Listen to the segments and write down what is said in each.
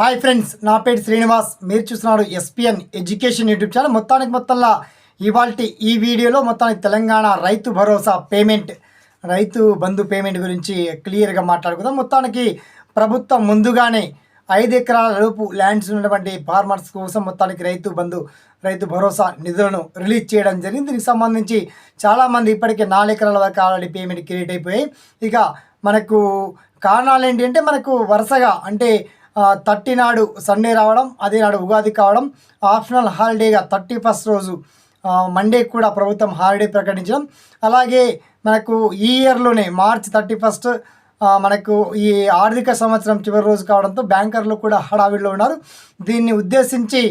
Hi friends నా పేరు శ్రీనివాస్. మీరు చూస్తున్నారు ఎస్పిఎన్ ఎడ్యుకేషన్ యూట్యూబ్ ఛానల్. మొత్తానికి మొత్తంలో ఇవాళ ఈ వీడియోలో మొత్తానికి తెలంగాణ రైతు భరోసా పేమెంట్ రైతు బంధు పేమెంట్ గురించి క్లియర్గా మాట్లాడుకుందాం. మొత్తానికి ప్రభుత్వం ముందుగానే ఐదు ఎకరాల లోపు ల్యాండ్స్ ఉన్నటువంటి ఫార్మర్స్ కోసం మొత్తానికి రైతు బంధు రైతు భరోసా నిధులను రిలీజ్ చేయడం జరిగింది. దీనికి సంబంధించి చాలామంది ఇప్పటికే నాలుగు ఎకరాల వరకు ఆల్రెడీ పేమెంట్ క్రియేట్ అయిపోయాయి. ఇక మనకు కారణాలు ఏంటి అంటే మనకు వరుసగా అంటే థర్టీ నాడు సండే రావడం అదే నాడు ఉగాది కావడం ఆప్షనల్ హాలిడేగా థర్టీ ఫస్ట్ రోజు మండే కూడా ప్రభుత్వం హాలిడే ప్రకటించడం. అలాగే మనకు ఈ ఇయర్లోనే మార్చ్ థర్టీ ఫస్ట్ మనకు ఈ ఆర్థిక సంవత్సరం చివరి రోజు కావడంతో బ్యాంకర్లు కూడా హడావిడిలో ఉన్నారు. దీన్ని ఉద్దేశించి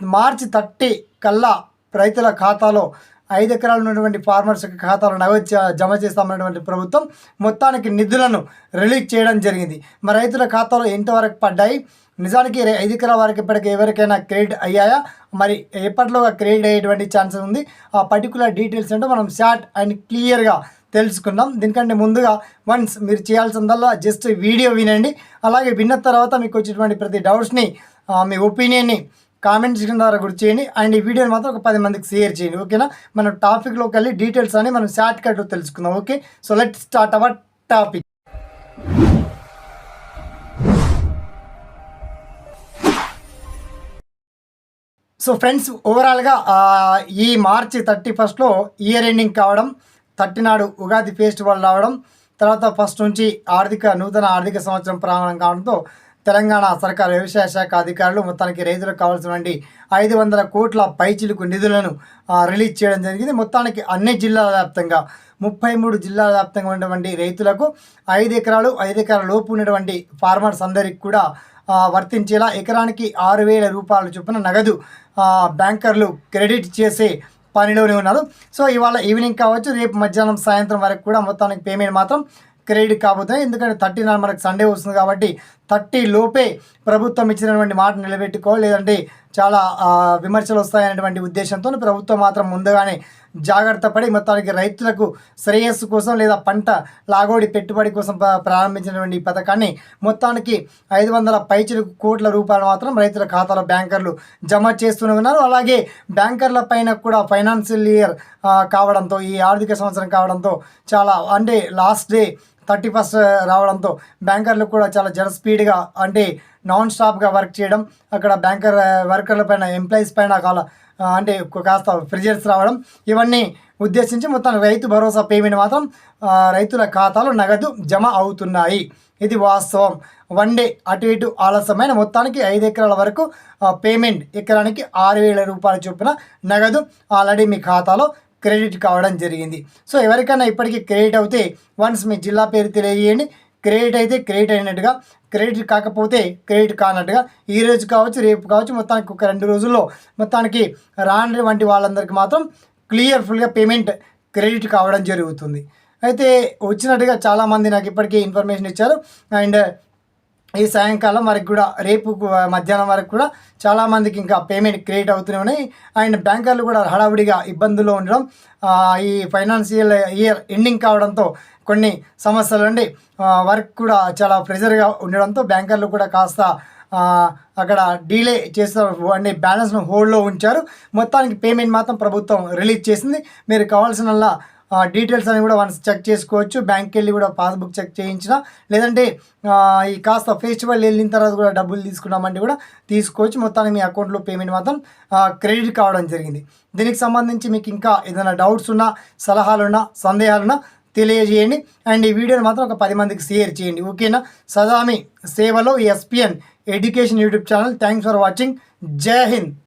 మార్చి థర్టీ కల్లా రైతుల ఖాతాలో ఐదు ఎకరాలు ఉన్నటువంటి ఫార్మర్స్ ఖాతాలో నగదు జమ చేస్తామన్నటువంటి ప్రభుత్వం మొత్తానికి నిధులను రిలీజ్ చేయడం జరిగింది. మరి రైతుల ఖాతాలో ఎంతవరకు పడ్డాయి? నిజానికి ఐదు ఎకరాల వరకు ఇప్పటికి ఎవరికైనా క్రెడిట్ అయ్యాయా? మరి ఎప్పట్లో క్రెడిట్ అయ్యేటువంటి ఛాన్సెస్ ఉంది. ఆ పర్టికులర్ డీటెయిల్స్ అంటే మనం షార్ట్ అండ్ క్లియర్గా తెలుసుకుందాం. దీనికంటే ముందుగా వన్స్ మీరు చేయాల్సిందల్లా జస్ట్ వీడియో వినండి. అలాగే విన్న తర్వాత మీకు వచ్చేటువంటి ప్రతి డౌట్స్ని మీ ఒపీనియన్ని కామెంట్ సెక్షన్ ద్వారా గుర్తు చేయండి. అండ్ ఈ వీడియోని మాత్రం ఒక పది మందికి షేర్ చేయండి. ఓకేనా? మనం టాపిక్లోకి వెళ్ళి డీటెయిల్స్ అని మనం షార్ట్ కట్ తెలుసుకుందాం. Okay? So let start our topic. So friends ఓవరాల్గా ఈ మార్చి థర్టీ ఫస్ట్లో ఇయర్ ఎండింగ్ కావడం థర్టీ నాడు ఉగాది ఫెస్టివల్ రావడం తర్వాత ఫస్ట్ నుంచి ఆర్థిక నూతన ఆర్థిక సంవత్సరం ప్రారంభం కావడంతో తెలంగాణ సర్కార్ వ్యవసాయ శాఖ అధికారులు మొత్తానికి రైతులకు కావాల్సినటువంటి ఐదు వందల కోట్ల పైచిలకు నిధులను రిలీజ్ చేయడం జరిగింది. మొత్తానికి అన్ని జిల్లాల వ్యాప్తంగా ముప్పై మూడు జిల్లాల వ్యాప్తంగా ఉన్నటువంటి రైతులకు ఐదు ఎకరాలు ఐదు ఎకరాల లోపు ఉన్నటువంటి ఫార్మర్స్ అందరికి కూడా వర్తించేలా ఎకరానికి ఆరు వేల రూపాయల చొప్పున నగదు బ్యాంకర్లు క్రెడిట్ చేసే పనిలోనే ఉన్నారు. సో ఇవాళ ఈవినింగ్ కావచ్చు రేపు మధ్యాహ్నం సాయంత్రం వరకు కూడా మొత్తానికి పేమెంట్ మాత్రం క్రెడిట్ కాబోతుంది ఎందుకంటే థర్టీ నైన్ మనకు సండే వస్తుంది కాబట్టి థర్టీ లోపే ప్రభుత్వం ఇచ్చినటువంటి మాట నిలబెట్టుకో లేదంటే చాలా విమర్శలు వస్తాయనేటువంటి ఉద్దేశంతో ప్రభుత్వం మాత్రం ముందుగానే జాగ్రత్త పడి మొత్తానికి రైతులకు శ్రేయస్సు కోసం లేదా పంట లాగోడి పెట్టుబడి కోసం ప్రారంభించినటువంటి ఈ పథకాన్ని మొత్తానికి ఐదు వందల పైచులు కోట్ల రూపాయలు మాత్రం రైతుల ఖాతాలో బ్యాంకర్లు జమ చేస్తూనే ఉన్నారు. అలాగే బ్యాంకర్ల పైన కూడా ఫైనాన్షియల్ ఇయర్ కావడంతో ఈ ఆర్థిక సంవత్సరం కావడంతో చాలా అంటే లాస్ట్ డే థర్టీ ఫస్ట్ రావడంతో బ్యాంకర్లు కూడా చాలా జర స్పీడ్గా అంటే నాన్ స్టాప్గా వర్క్ చేయడం అక్కడ బ్యాంకర్ వర్కర్ల పైన ఎంప్లాయీస్ పైన కాల అంటే కాస్త ఫ్రిజర్స్ రావడం ఇవన్నీ ఉద్దేశించి మొత్తం రైతు భరోసా పేమెంట్ మాత్రం రైతుల ఖాతాలో నగదు జమ అవుతున్నాయి. ఇది వాస్తవం. వన్ డే అటు ఇటు ఆలస్యమైన మొత్తానికి ఐదు ఎకరాల వరకు పేమెంట్ ఎకరానికి ఆరు వేల రూపాయల చొప్పున నగదు ఆల్రెడీ మీ ఖాతాలో క్రెడిట్ కావడం జరిగింది. సో ఎవరికైనా ఇప్పటికీ క్రెడిట్ అవుతే వన్స్ మీ జిల్లా పేరు తెలియజేయండి. క్రెడిట్ అయితే క్రెడిట్ అయినట్టుగా క్రెడిట్ కాకపోతే క్రెడిట్ కానట్టుగా ఈ రోజు కావచ్చు రేపు కావచ్చు మొత్తానికి ఒక రెండు రోజుల్లో మొత్తానికి రాని వంటి వాళ్ళందరికీ మాత్రం క్లియర్ఫుల్గా పేమెంట్ క్రెడిట్ కావడం జరుగుతుంది. అయితే వచ్చినట్టుగా చాలామంది నాకు ఇప్పటికే ఇన్ఫర్మేషన్ ఇచ్చారు. అండ్ ఈ సాయంకాలం వరకు కూడా రేపు మధ్యాహ్నం వరకు కూడా చాలామందికి ఇంకా పేమెంట్ క్రియేట్ అవుతూనే ఉన్నాయి. అండ్ బ్యాంకర్లు కూడా హడావుడిగా ఇబ్బందుల్లో ఉండడం ఈ ఫైనాన్షియల్ ఇయర్ ఎండింగ్ కావడంతో కొన్ని సమస్యలు అండి. వర్క్ కూడా చాలా ప్రెజర్గా ఉండడంతో బ్యాంకర్లు కూడా కాస్త అక్కడ డీలే చేస్తారు అంటే బ్యాలెన్స్ను హోల్డ్లో ఉంచారు. మొత్తానికి పేమెంట్ మాత్రం ప్రభుత్వం రిలీజ్ చేసింది. మీరు కావాల్సినలా డీటెయిల్స్ అని కూడా వన్స్ చెక్ చేసుకోవచ్చు. బ్యాంక్కి వెళ్ళి కూడా పాస్బుక్ చెక్ చేయించిన లేదంటే ఈ కాస్త ఫెస్టివల్ వెళ్ళిన తర్వాత కూడా డబ్బులు తీసుకున్నామంటే కూడా తీసుకోవచ్చు. మొత్తానికి మీ అకౌంట్లో పేమెంట్ మాత్రం క్రెడిట్ కావడం జరిగింది. దీనికి సంబంధించి మీకు ఇంకా ఏదైనా డౌట్స్ ఉన్నా సలహాలున్నా సందేహాలున్నా తెలియజేయండి. అండ్ ఈ వీడియోని మాత్రం ఒక పది మందికి షేర్ చేయండి. ఓకేనా? సదామి సేవలో SPN education YouTube channel thanks for watching జై హింద్